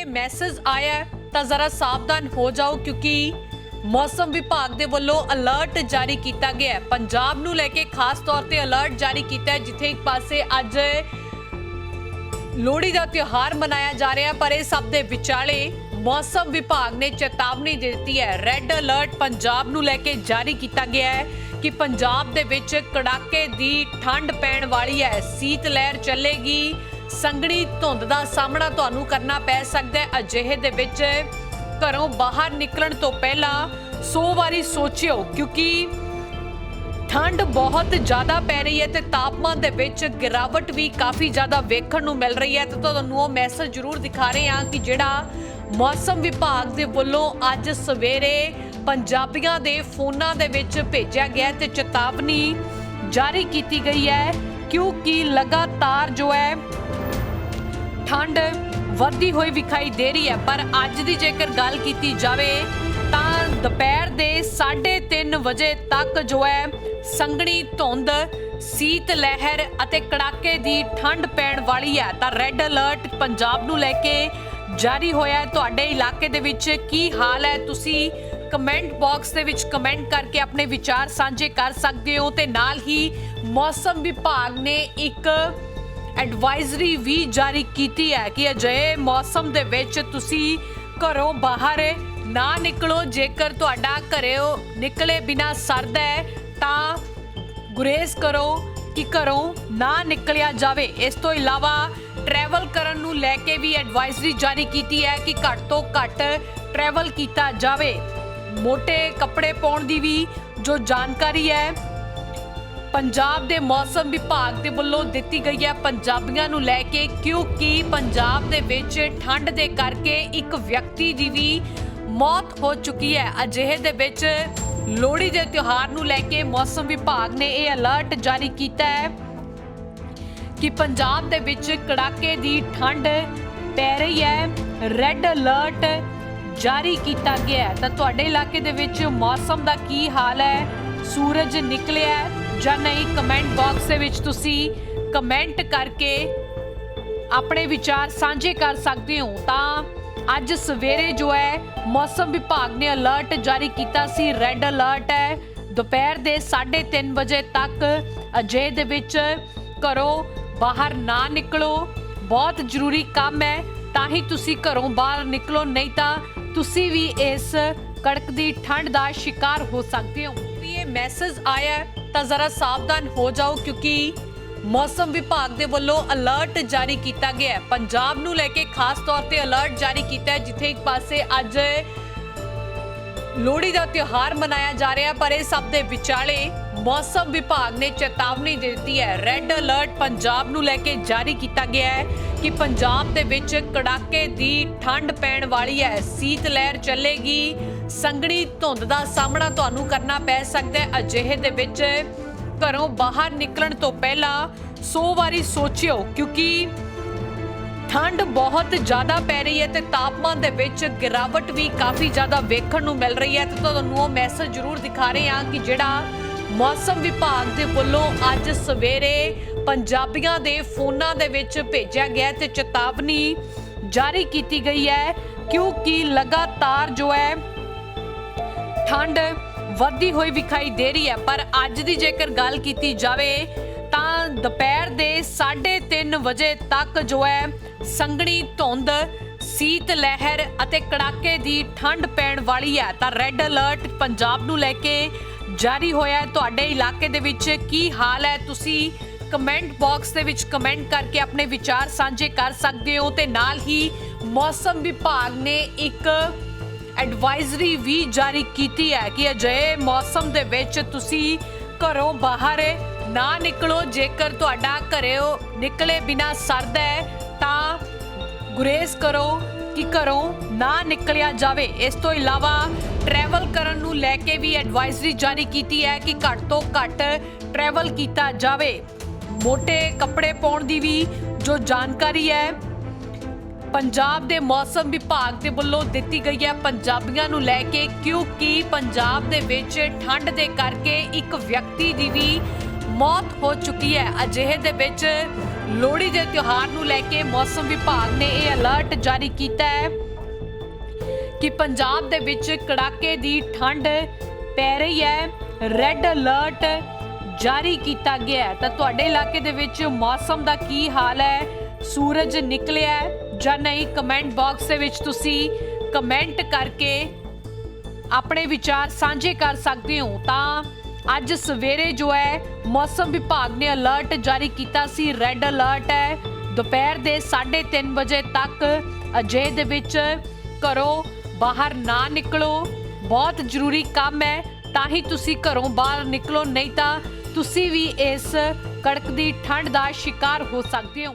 ਇਹ ਮੈਸੇਜ ਆਇਆ ਤਾਂ ਜ਼ਰਾ ਸਾਵਧਾਨ ਹੋ ਜਾਓ ਕਿਉਂਕਿ ਮੌਸਮ ਵਿਭਾਗ ਦੇ ਵੱਲੋਂ ਅਲਰਟ ਜਾਰੀ ਕੀਤਾ ਗਿਆ ਹੈ। ਪੰਜਾਬ ਨੂੰ ਲੈ ਕੇ ਖਾਸ ਤੌਰ ਤੇ ਅਲਰਟ ਜਾਰੀ ਕੀਤਾ ਹੈ, ਜਿੱਥੇ ਇੱਕ ਪਾਸੇ ਅੱਜ ਲੋਹੜੀ ਦਾ ਤਿਉਹਾਰ ਮਨਾਇਆ ਜਾ ਰਿਹਾ ਪਰ ਇਹ ਸਭ ਦੇ ਵਿਚਾਲੇ ਮੌਸਮ ਵਿਭਾਗ ਨੇ ਚੇਤਾਵਨੀ ਦਿੱਤੀ ਹੈ। ਰੈੱਡ ਅਲਰਟ ਪੰਜਾਬ ਨੂੰ ਲੈ ਕੇ ਜਾਰੀ ਕੀਤਾ ਗਿਆ ਹੈ ਕਿ ਪੰਜਾਬ ਦੇ ਵਿੱਚ ਕੜਾਕੇ ਦੀ ਠੰਡ ਪੈਣ ਵਾਲੀ ਹੈ। ਸੀਤ ਲਹਿਰ ਚੱਲੇਗੀ ਸੰਘਣੀ ਧੁੰਦ ਦਾ ਸਾਹਮਣਾ ਤੁਹਾਨੂੰ ਕਰਨਾ ਪੈ ਸਕਦਾ ਹੈ। ਅਜਿਹੇ ਦੇ ਵਿੱਚ ਘਰੋਂ ਬਾਹਰ ਨਿਕਲਣ ਤੋਂ ਪਹਿਲਾਂ 100 ਵਾਰੀ ਸੋਚਿਓ, ਕਿਉਂਕਿ ਠੰਡ ਬਹੁਤ ਜ਼ਿਆਦਾ ਪੈ ਰਹੀ ਹੈ ਤੇ ਤਾਪਮਾਨ ਦੇ ਵਿੱਚ ਗਿਰਾਵਟ ਵੀ ਕਾਫੀ ਜ਼ਿਆਦਾ ਵੇਖਣ ਨੂੰ ਮਿਲ ਰਹੀ ਹੈ ਤੇ ਤੁਹਾਨੂੰ ਉਹ ਮੈਸੇਜ ਜ਼ਰੂਰ ਦਿਖਾ ਰਹੇ ਹਾਂ ਕਿ ਜਿਹੜਾ ਮੌਸਮ ਵਿਭਾਗ ਦੇ ਵੱਲੋਂ ਅੱਜ ਸਵੇਰੇ ਪੰਜਾਬੀਆਂ ਦੇ ਫੋਨਾਂ ਦੇ ਵਿੱਚ ਭੇਜਿਆ ਗਿਆ ਹੈ ਤੇ ਚੇਤਾਵਨੀ ਜਾਰੀ ਕੀਤੀ ਗਈ ਹੈ। ਕਿਉਂਕਿ ਲਗਾਤਾਰ ਜੋ ਹੈ ਠੰਡ ਵੱਧਦੀ ਹੋਈ ਵਿਖਾਈ ਦੇ ਰਹੀ ਹੈ, ਪਰ ਅੱਜ ਦੀ ਜੇਕਰ ਗੱਲ ਕੀਤੀ ਜਾਵੇ ਤਾਂ ਦੁਪਹਿਰ ਦੇ 3:30 ਵਜੇ ਤੱਕ ਜੋ ਹੈ, ਸੰਘਣੀ ਧੁੰਦ, ਸੀਤ ਲਹਿਰ ਅਤੇ ਕੜਾਕੇ ਦੀ ਠੰਡ ਪੈਣ ਵਾਲੀ ਹੈ। ਤਾਂ ਰੈੱਡ ਅਲਰਟ ਪੰਜਾਬ ਨੂੰ ਲੈ ਕੇ ਜਾਰੀ ਹੋਇਆ ਤੁਹਾਡੇ ਇਲਾਕੇ ਦੇ ਵਿੱਚ ਕੀ ਹਾਲ ਹੈ? ਤੁਸੀਂ ਕਮੈਂਟ ਬਾਕਸ ਦੇ ਵਿੱਚ ਕਮੈਂਟ ਕਰਕੇ ਆਪਣੇ ਵਿਚਾਰ ਸਾਂਝੇ ਕਰ ਸਕਦੇ ਹੋ ਤੇ ਨਾਲ ਹੀ ਮੌਸਮ ਵਿਭਾਗ ਨੇ ਇੱਕ ਐਡਵਾਈਜ਼ਰੀ ਵੀ ਜਾਰੀ ਕੀਤੀ ਹੈ ਕਿ ਅਜਿਹੇ ਮੌਸਮ ਦੇ ਵਿੱਚ ਤੁਸੀਂ ਘਰੋਂ ਬਾਹਰ ਨਾ ਨਿਕਲੋ। ਜੇਕਰ ਤੁਹਾਡਾ ਘਰੋਂ ਨਿਕਲੇ ਬਿਨਾ ਸਰਦਾ ਹੈ, ਤਾਂ ਗੁਰੇਜ਼ ਕਰੋ ਕਿ ਘਰੋਂ ਨਾ ਨਿਕਲਿਆ ਜਾਵੇ। ਇਸ ਤੋਂ ਇਲਾਵਾ ਟਰੈਵਲ ਕਰਨ ਨੂੰ ਲੈ ਕੇ ਵੀ ਐਡਵਾਈਜ਼ਰੀ ਜਾਰੀ ਕੀਤੀ ਹੈ ਕਿ ਘੱਟ ਤੋਂ ਘੱਟ ਟਰੈਵਲ ਕੀਤਾ ਜਾਵੇ। ਮੋٹے ਕੱਪੜੇ ਪਾਉਣ ਦੀ ਵੀ ਜੋ ਜਾਣਕਾਰੀ ਹੈ ਪੰਜਾਬ ਦੇ ਮੌਸਮ ਵਿਭਾਗ ਦੇ ਵੱਲੋਂ ਦਿੱਤੀ ਗਈ ਹੈ ਪੰਜਾਬੀਆਂ ਨੂੰ ਲੈ ਕੇ, ਕਿਉਂਕਿ ਪੰਜਾਬ ਦੇ ਵਿੱਚ ਠੰਡ ਦੇ ਕਰਕੇ ਇੱਕ ਵਿਅਕਤੀ ਦੀ ਵੀ ਮੌਤ ਹੋ ਚੁੱਕੀ ਹੈ। ਅਜਿਹੇ ਦੇ ਵਿੱਚ ਲੋਹੜੀ ਦੇ ਤਿਉਹਾਰ ਨੂੰ ਲੈ ਕੇ ਮੌਸਮ ਵਿਭਾਗ ਨੇ ਇਹ ਅਲਰਟ ਜਾਰੀ ਕੀਤਾ ਹੈ ਕਿ ਪੰਜਾਬ ਦੇ ਵਿੱਚ ਕੜਾਕੇ ਦੀ ਠੰਡ ਪੈ ਰਹੀ ਹੈ। ਰੈੱਡ ਅਲਰਟ ਜਾਰੀ ਕੀਤਾ ਗਿਆ ਹੈ। ਤਾਂ ਤੁਹਾਡੇ ਇਲਾਕੇ ਦੇ ਵਿੱਚ ਮੌਸਮ ਦਾ ਕੀ ਹਾਲ ਹੈ? ਸੂਰਜ ਨਿਕਲਿਆ ਹੈ। ਜਾਂ ਨਹੀਂ ਕਮੈਂਟ ਬਾਕਸ ਦੇ ਵਿੱਚ ਤੁਸੀਂ ਕਮੈਂਟ ਕਰਕੇ ਆਪਣੇ ਵਿਚਾਰ ਸਾਂਝੇ ਕਰ ਸਕਦੇ ਹੋ। ਤਾਂ ਅੱਜ ਸਵੇਰੇ ਜੋ ਹੈ, ਮੌਸਮ ਵਿਭਾਗ ਨੇ ਅਲਰਟ ਜਾਰੀ ਕੀਤਾ ਸੀ ਰੈੱਡ ਅਲਰਟ ਹੈ। ਦੁਪਹਿਰ ਦੇ 3:30 ਵਜੇ ਤੱਕ ਅਜੇ ਦੇ ਵਿੱਚ ਘਰੋਂ ਬਾਹਰ ਨਾ ਨਿਕਲੋ। ਬਹੁਤ ਜ਼ਰੂਰੀ ਕੰਮ ਹੈ, ਤਾਂ ਹੀ ਤੁਸੀਂ ਘਰੋਂ ਬਾਹਰ ਨਿਕਲੋ, ਨਹੀਂ ਤਾਂ ਤੁਸੀਂ ਵੀ ਇਸ ਕੜਕਦੀ ਠੰਡ ਦਾ ਸ਼ਿਕਾਰ ਹੋ ਸਕਦੇ ਹੋ। ਇਹ ਮੈਸੇਜ ਆਇਆ ਤਾਂ ਜ਼ਰਾ ਸਾਵਧਾਨ ਹੋ ਜਾਓ ਕਿਉਂਕਿ ਮੌਸਮ ਵਿਭਾਗ ਦੇ ਵੱਲੋਂ ਅਲਰਟ ਜਾਰੀ ਕੀਤਾ ਗਿਆ ਹੈ। ਪੰਜਾਬ ਨੂੰ ਲੈ ਕੇ ਖਾਸ ਤੌਰ ਤੇ ਅਲਰਟ ਜਾਰੀ ਕੀਤਾ ਹੈ, ਜਿੱਥੇ ਇੱਕ ਪਾਸੇ ਅੱਜ ਲੋਹੜੀ ਦਾ ਤਿਉਹਾਰ ਮਨਾਇਆ ਜਾ ਰਿਹਾ ਪਰ ਇਹ ਸਭ ਦੇ ਵਿਚਾਲੇ ਮੌਸਮ ਵਿਭਾਗ ਨੇ ਚੇਤਾਵਨੀ ਦੇ ਦਿੱਤੀ ਹੈ। ਰੈੱਡ ਅਲਰਟ ਪੰਜਾਬ ਨੂੰ ਲੈ ਕੇ ਜਾਰੀ ਕੀਤਾ ਗਿਆ ਹੈ ਕਿ ਪੰਜਾਬ ਦੇ ਵਿੱਚ ਕੜਾਕੇ ਦੀ ਠੰਡ ਪੈਣ ਵਾਲੀ ਹੈ। ਸੀਤ ਲਹਿਰ ਚੱਲੇਗੀ ਸੰਘਣੀ ਧੁੰਦ ਦਾ ਸਾਹਮਣਾ ਤੁਹਾਨੂੰ ਕਰਨਾ ਪੈ ਸਕਦਾ ਹੈ। ਅਜਿਹੇ ਦੇ ਵਿੱਚ ਘਰੋਂ ਬਾਹਰ ਨਿਕਲਣ ਤੋਂ ਪਹਿਲਾਂ 100 ਵਾਰੀ ਸੋਚਿਓ, ਕਿਉਂਕਿ ਠੰਡ ਬਹੁਤ ਜ਼ਿਆਦਾ ਪੈ ਰਹੀ ਹੈ ਤੇ ਤਾਪਮਾਨ ਦੇ ਵਿੱਚ ਗਿਰਾਵਟ ਵੀ ਕਾਫੀ ਜ਼ਿਆਦਾ ਵੇਖਣ ਨੂੰ ਮਿਲ ਰਹੀ ਹੈ। ਤੇ ਤੁਹਾਨੂੰ ਉਹ ਮੈਸੇਜ ਜ਼ਰੂਰ ਦਿਖਾ ਰਹੇ ਹਾਂ ਕਿ ਜਿਹੜਾ ਮੌਸਮ ਵਿਭਾਗ ਦੇ ਵੱਲੋਂ ਅੱਜ ਸਵੇਰੇ ਪੰਜਾਬੀਆਂ ਦੇ ਫੋਨਾਂ ਦੇ ਵਿੱਚ ਭੇਜਿਆ ਗਿਆ ਹੈ ਤੇ ਚੇਤਾਵਨੀ ਜਾਰੀ ਕੀਤੀ ਗਈ ਹੈ, ਕਿਉਂਕਿ ਲਗਾਤਾਰ ਜੋ ਹੈ ਠੰਡ ਵੱਧਦੀ ਹੋਈ ਵਿਖਾਈ ਦੇ ਰਹੀ ਹੈ, ਪਰ ਅੱਜ ਦੀ ਜੇਕਰ ਗੱਲ ਕੀਤੀ ਜਾਵੇ ਤਾਂ ਦੁਪਹਿਰ ਦੇ 3:30 ਵਜੇ ਤੱਕ ਜੋ ਹੈ, ਸੰਘਣੀ ਧੁੰਦ, ਸੀਤ ਲਹਿਰ ਅਤੇ ਕੜਾਕੇ ਦੀ ਠੰਡ ਪੈਣ ਵਾਲੀ ਹੈ। ਤਾਂ ਰੈੱਡ ਅਲਰਟ ਪੰਜਾਬ ਨੂੰ ਲੈ ਕੇ ਜਾਰੀ ਹੋਇਆ ਹੈ। ਤੁਹਾਡੇ ਇਲਾਕੇ ਦੇ ਵਿੱਚ ਕੀ ਹਾਲ ਹੈ? ਤੁਸੀਂ ਕਮੈਂਟ ਬਾਕਸ ਦੇ ਵਿੱਚ ਕਮੈਂਟ ਕਰਕੇ ਆਪਣੇ ਵਿਚਾਰ ਸਾਂਝੇ ਕਰ ਸਕਦੇ ਹੋ ਤੇ ਨਾਲ ਹੀ ਮੌਸਮ ਵਿਭਾਗ ਨੇ ਇੱਕ ਐਡਵਾਈਜ਼ਰੀ ਵੀ ਜਾਰੀ ਕੀਤੀ ਹੈ ਕਿ ਅਜਿਹੇ ਮੌਸਮ ਦੇ ਵਿੱਚ ਤੁਸੀਂ ਘਰੋਂ ਬਾਹਰ ਨਾ ਨਿਕਲੋ। ਜੇਕਰ ਤੁਹਾਡਾ ਘਰੋਂ ਨਿਕਲੇ ਬਿਨਾ ਸਰਦਾ ਹੈ, ਤਾਂ ਗੁਰੇਜ਼ ਕਰੋ ਕਿ ਘਰੋਂ ਨਾ ਨਿਕਲਿਆ ਜਾਵੇ। ਇਸ ਤੋਂ ਇਲਾਵਾ ਟਰੈਵਲ ਕਰਨ ਨੂੰ ਲੈ ਕੇ ਵੀ ਐਡਵਾਈਜ਼ਰੀ ਜਾਰੀ ਕੀਤੀ ਹੈ ਕਿ ਘੱਟ ਤੋਂ ਘੱਟ ਟਰੈਵਲ ਕੀਤਾ ਜਾਵੇ। ਮੋٹے ਕੱਪੜੇ ਪਾਉਣ ਦੀ ਵੀ ਜੋ ਜਾਣਕਾਰੀ ਹੈ ਪੰਜਾਬ ਦੇ ਮੌਸਮ ਵਿਭਾਗ ਦੇ ਵੱਲੋਂ ਦਿੱਤੀ ਗਈ ਹੈ ਪੰਜਾਬੀਆਂ ਨੂੰ ਲੈ ਕੇ, ਕਿਉਂਕਿ ਪੰਜਾਬ ਦੇ ਵਿੱਚ ਠੰਡ ਦੇ ਕਰਕੇ ਇੱਕ ਵਿਅਕਤੀ ਦੀ ਵੀ ਮੌਤ ਹੋ ਚੁੱਕੀ ਹੈ। ਅਜਿਹੇ ਦੇ ਵਿੱਚ ਲੋਹੜੀ ਦੇ ਤਿਉਹਾਰ ਨੂੰ ਲੈ ਕੇ ਮੌਸਮ ਵਿਭਾਗ ਨੇ ਇਹ ਅਲਰਟ ਜਾਰੀ ਕੀਤਾ ਹੈ ਕਿ ਪੰਜਾਬ ਦੇ ਵਿੱਚ ਕੜਾਕੇ ਦੀ ਠੰਡ ਪੈ ਰਹੀ ਹੈ। ਰੈੱਡ ਅਲਰਟ ਜਾਰੀ ਕੀਤਾ ਗਿਆ ਹੈ। ਤਾਂ ਤੁਹਾਡੇ ਇਲਾਕੇ ਦੇ ਵਿੱਚ ਮੌਸਮ ਦਾ ਕੀ ਹਾਲ ਹੈ? ਸੂਰਜ ਨਿਕਲਿਆ ਜਾਂ ਨਹੀਂ ਕਮੈਂਟ ਬਾਕਸ ਦੇ ਵਿੱਚ ਤੁਸੀਂ ਕਮੈਂਟ ਕਰਕੇ ਆਪਣੇ ਵਿਚਾਰ ਸਾਂਝੇ ਕਰ ਸਕਦੇ ਹੋ। ਤਾਂ ਅੱਜ ਸਵੇਰੇ ਜੋ ਹੈ, ਮੌਸਮ ਵਿਭਾਗ ਨੇ ਅਲਰਟ ਜਾਰੀ ਕੀਤਾ ਸੀ। ਰੈੱਡ ਅਲਰਟ ਹੈ। ਦੁਪਹਿਰ ਦੇ 3:30 ਵਜੇ ਤੱਕ ਅਜੇ ਦੇ ਵਿੱਚ ਘਰੋਂ ਬਾਹਰ ਨਾ ਨਿਕਲੋ। ਬਹੁਤ ਜ਼ਰੂਰੀ ਕੰਮ ਹੈ, ਤਾਂ ਹੀ ਤੁਸੀਂ ਘਰੋਂ ਬਾਹਰ ਨਿਕਲੋ, ਨਹੀਂ ਤਾਂ ਤੁਸੀਂ ਵੀ ਇਸ ਕੜਕਦੀ ਠੰਡ ਦਾ ਸ਼ਿਕਾਰ ਹੋ ਸਕਦੇ ਹੋ।